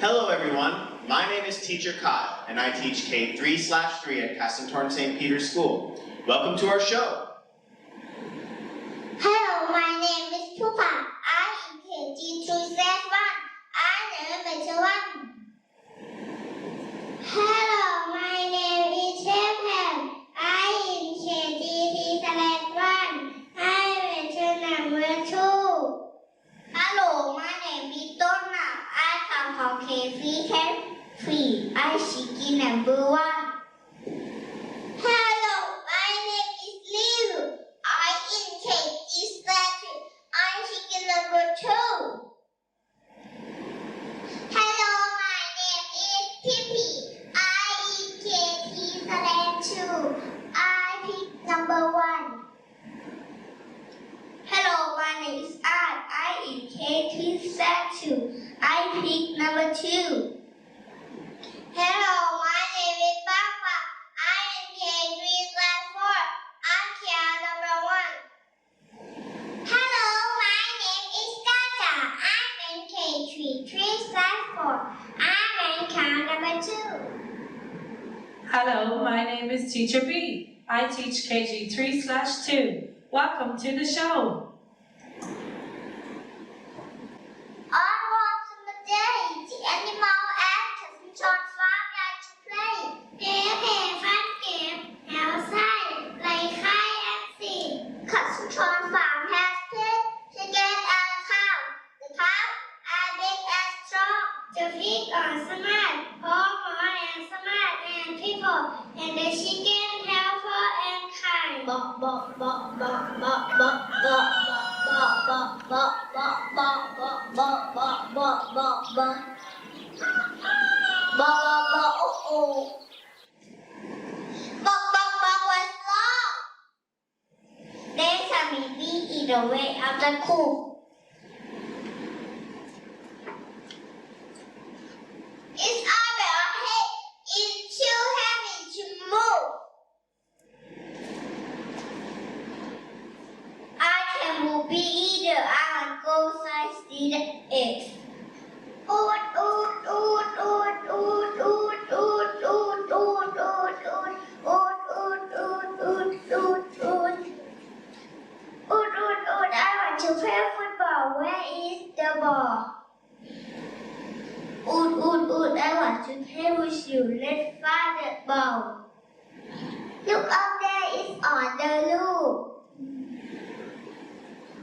Hello everyone, my name is Teacher Kyle, and I teach K-3 slash 3 at Castleton St. Peter's School. Welcome to our show. Hello, my name is Tupa. I am KG2 I am Mitchell 1. Hello. Hello, my name is Liu. I intake. I'm number two. Hello, my name is Pippi. I intake. I pick number one. Hello, my name is Art. I. I pick number two. name is Teacher B. I teach KG 3 slash 2. Welcome to the show. I want to teach animals. There shall be in the way of the cool.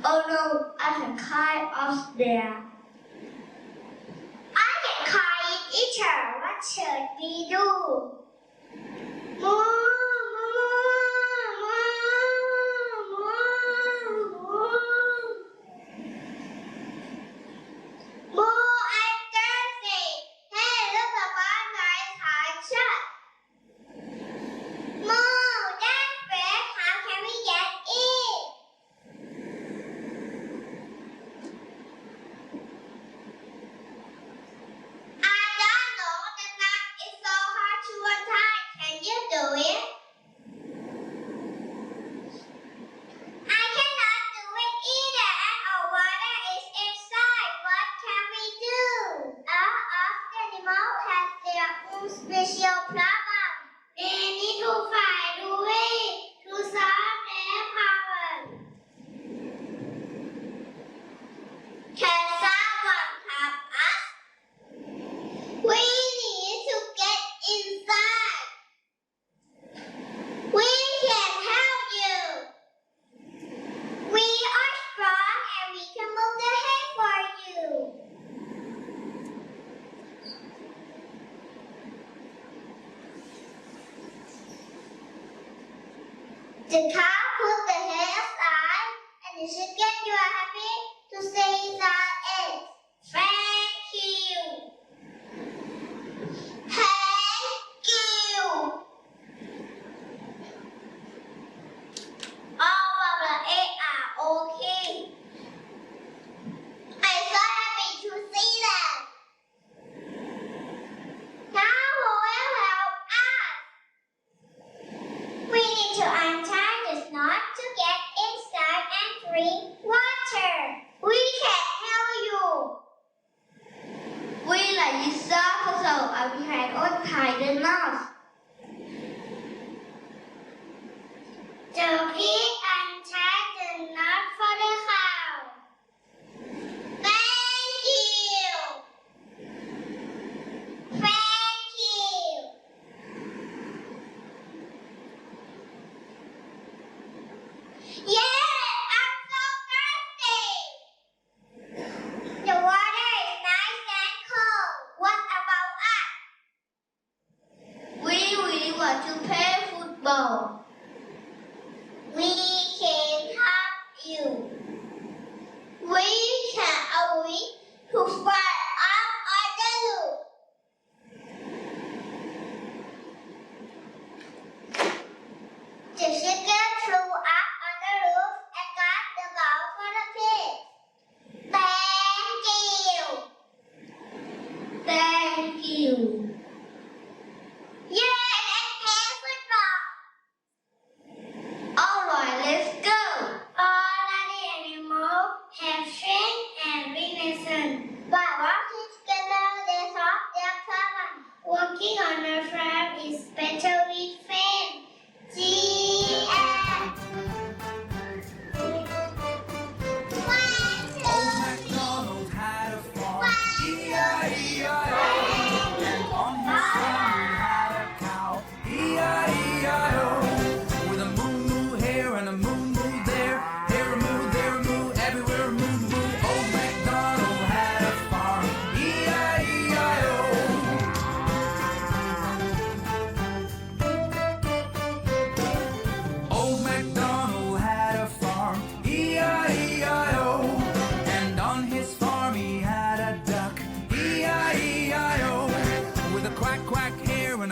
Oh no, I can climb up there. I can climb, teacher. What should we do? The cow put the head aside and the chicken you are happy to say that eggs.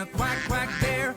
A quack quack there,